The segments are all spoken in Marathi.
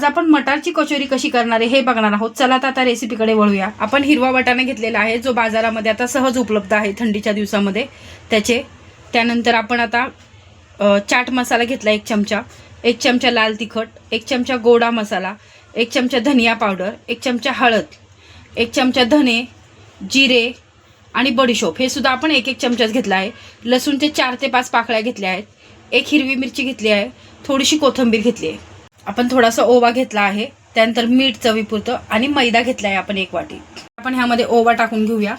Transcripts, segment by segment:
आज आपण मटारची कचोरी कशी करणार आहे हे बघणार आहोत. चला तर आता रेसिपीकडे वळूया. आपण हिरवा वाटाणा घेतलेला आहे जो बाजारामध्ये आता सहज उपलब्ध आहे थंडीच्या दिवसामध्ये. त्याचे त्यानंतर आपण आता चाट मसाला घेतला एक चमचा. एक चमचा लाल तिखट एक चमचा गोडा मसाला एक चमचा धनिया पावडर एक चमचा हळद एक चमचा धने जिरे आणि बडीशोप. हे सुद्धा आपण एक एक चमचाच घेतला आहे. लसूणचे चार ते पाच पाकळ्या घेतल्या आहेत. एक हिरवी मिरची घेतली आहे. थोडीशी कोथिंबीर घेतली आहे. आपण थोडासा ओवा घेतला आहे त्यानंतर मीठ चवीपुरतं आणि मैदा घेतला आहे आपण एक वाटी. आपण ह्यामध्ये ओवा टाकून घेऊया.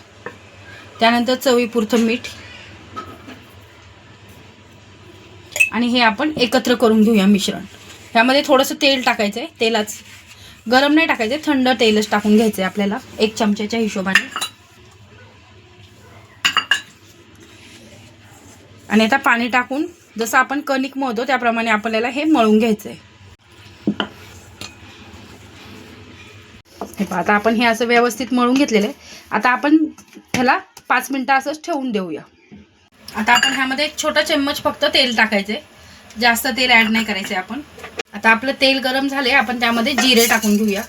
त्यानंतर चवीपुरतं मीठ. आणि हे आपण एकत्र करून घेऊया मिश्रण. ह्यामध्ये थोडंसं तेल टाकायचं आहे तेलाच. गरम नाही टाकायचं आहे, थंड तेलच टाकून घ्यायचं आहे आपल्याला एक चमच्याच्या हिशोबाने. आणि आता पाणी टाकून जसं आपण कणिक मळतो त्याप्रमाणे आपल्याला हे मळून घ्यायचं आहे पहा. आता आपण हे असं व्यवस्थित मळून घेतलेलं आहे. आता आपण ह्याला पाच मिनटं असंच ठेवून देऊया. आता आपण ह्यामध्ये एक छोटा चम्मच फक्त तेल टाकायचे जास्त तेल ॲड नाही करायचे आपण. आता आपलं तेल गरम झाले आपण त्यामध्ये जिरे टाकून घेऊया.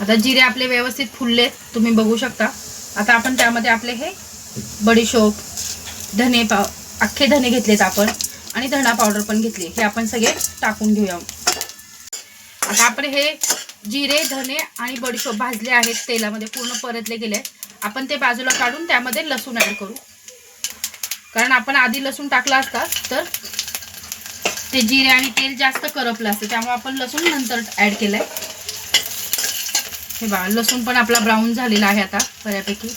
आता जिरे आपले व्यवस्थित फुलले तुम्ही बघू शकता. आता आपण त्यामध्ये आपले हे बडीशोप धने पाव अख्खे धने घेतलेत आपण. आणि धणा पावडर पण घेतली. हे आपण सगळे टाकून घेऊया. आता आपण हे जिरे धने आणि बडीशोप भाजले आहेत तेलामध्ये पूर्ण परतले गेले आहेत. आपण ते बाजूला काढून त्यामध्ये लसूण ॲड करू. कारण आपण आधी लसूण टाकला असता तर ते जिरे आणि तेल जास्त करपलं असतं. त्यामुळे आपण लसूण नंतर ॲड केलंय. हे बा लसूण पण आपला ब्राऊन झालेला आहे आता बऱ्यापैकी.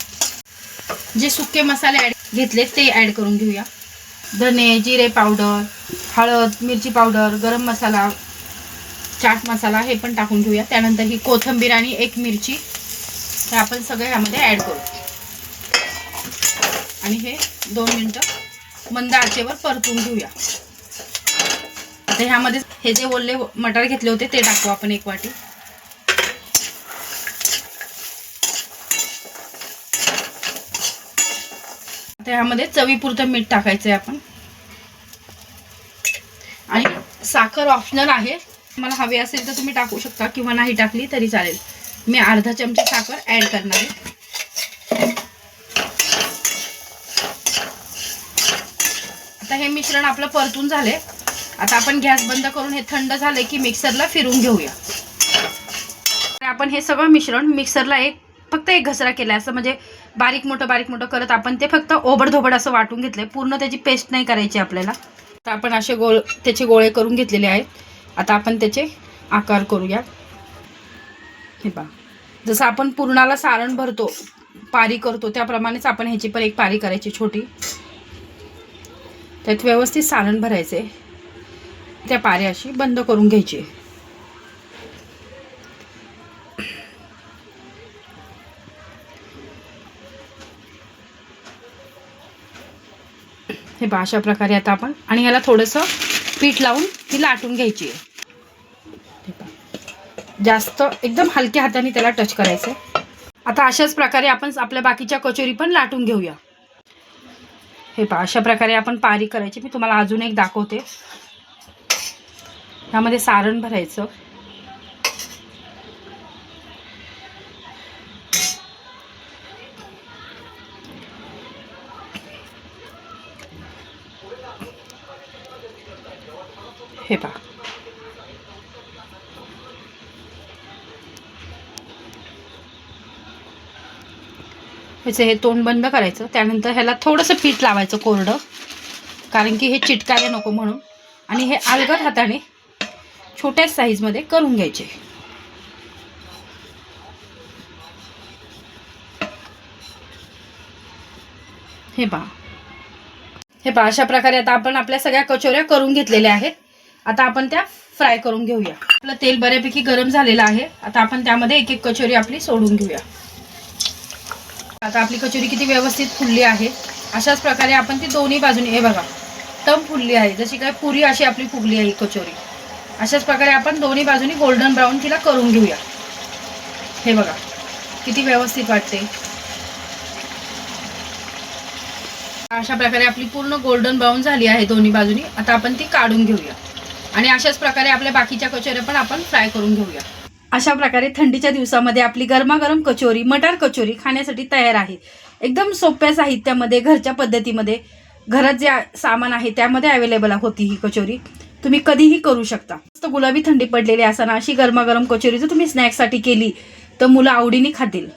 जे सुके मसाले ॲड घेतले ते ॲड करून घेऊया. धने जिरे पावडर हळद मिरची पावडर गरम मसाला चाट मसाला हे पण टाकून घेऊया. त्यानंतर ही कोथिंबीर आणि एक मिरची हे आपण सगळं ह्यामध्ये ॲड करू. आणि हे दोन मिनटं मंद आचेवर परतून घेऊया. आता ह्यामध्ये हे जे ओले मटार घेतले होते ते टाकू आपण एक वाटी. आता ह्यामध्ये चवीपुरतं मीठ टाकायचं आहे आपण. आणि साखर ऑप्शनल आहे. मला हवी असेल तर तुम्ही टाकू शकता किंवा नाही टाकली तरी चालेल. मी अर्धा चमचा साखर ॲड करणार आहे. आता हे मिश्रण आपलं परतून झाले आता आपण गॅस बंद करून हे थंड झाले की मिक्सरला फिरून घेऊया. तर आपण हे सगळं मिश्रण मिक्सरला एक फक्त एक घसरा केला असं म्हणजे बारीक मोठं बारीक मोठं करत आपण ते फक्त ओबडधोबड असं वाटून घेतलं पूर्ण त्याची पेस्ट नाही करायची आपल्याला. तर आपण असे गोळ त्याचे गोळे करून घेतलेले आहेत. आता आपण त्याचे आकार करूया. हे पहा. जसं आपण पूर्णाला सारण भरतो पारी करतो त्याप्रमाणेच आपण ह्याची पण एक पारी करायची छोटी. त्यात व्यवस्थित सारण भरायचे. त्या पाऱ्या अशी बंद करून घ्यायची. हे बा अशा प्रकारे आता आपण आणि ह्याला थोडंसं पीठ लावून ती लाटून घ्यायची आहे. जास्त एकदम हलक्या हाताने त्याला टच करायचं आता अशाच प्रकारे आपण आपल्या बाकीच्या कचोरी पण लाटून घेऊया. हे पहा अशा प्रकारे आपण पारी करायची. मी तुम्हाला अजून एक दाखवते. ह्यामध्ये सारण भरायचं. हे पहा ह्याचं हे तोंड बंद करायचं त्यानंतर ह्याला थोडंसं पीठ लावायचं कोरडं कारण की हे चिटकायला नको म्हणून. आणि हे अलगद हाताने छोट्या साईजमध्ये करून घ्यायचे. हे पहा. हे पहा अशा प्रकारे आता आपण आपल्या सगळ्या कचोऱ्या करून घेतलेल्या आहेत. आता आपण त्या फ्राय करून घेऊया. आपलं तेल बऱ्यापैकी गरम झालेलं आहे. आता आपण त्यामध्ये एक एक कचोरी आपली सोडून घेऊया. आता आपली कचोरी किती व्यवस्थित फुलली आहे. अशाच प्रकारे आपण ती दोन्ही बाजूने हे बघा टम फुलली आहे. जशी काय पुरी अशी आपली फुगली आहे कचोरी. अशाच प्रकारे आपण दोन्ही बाजूनी गोल्डन ब्राऊन तिला करून घेऊया. हे बघा किती व्यवस्थित वाटते. अशा प्रकारे आपली पूर्ण गोल्डन ब्राऊन झाली आहे दोन्ही बाजूनी. आता आपण ती काढून घेऊया. आणि अशाच प्रकारे आपल्या बाकीच्या कचोऱ्या पण आपण फ्राय करून घेऊया. अशा प्रकारे थंडीच्या दिवसामध्ये आपली गरमागरम कचोरी मटार कचोरी खाण्यासाठी तयार आहे. एकदम सोप्या साहित्यामध्ये घरच्या पद्धतीमध्ये घरात जे सामान आहे त्यामध्ये अवेलेबल होती ही कचोरी. तुम्ही कधीही करू शकता. मस्त गुलाबी थंडी पडलेली असताना अशी गरमागरम कचोरी जर तुम्ही स्नॅक्ससाठी केली तर मुलं आवडीने खातील.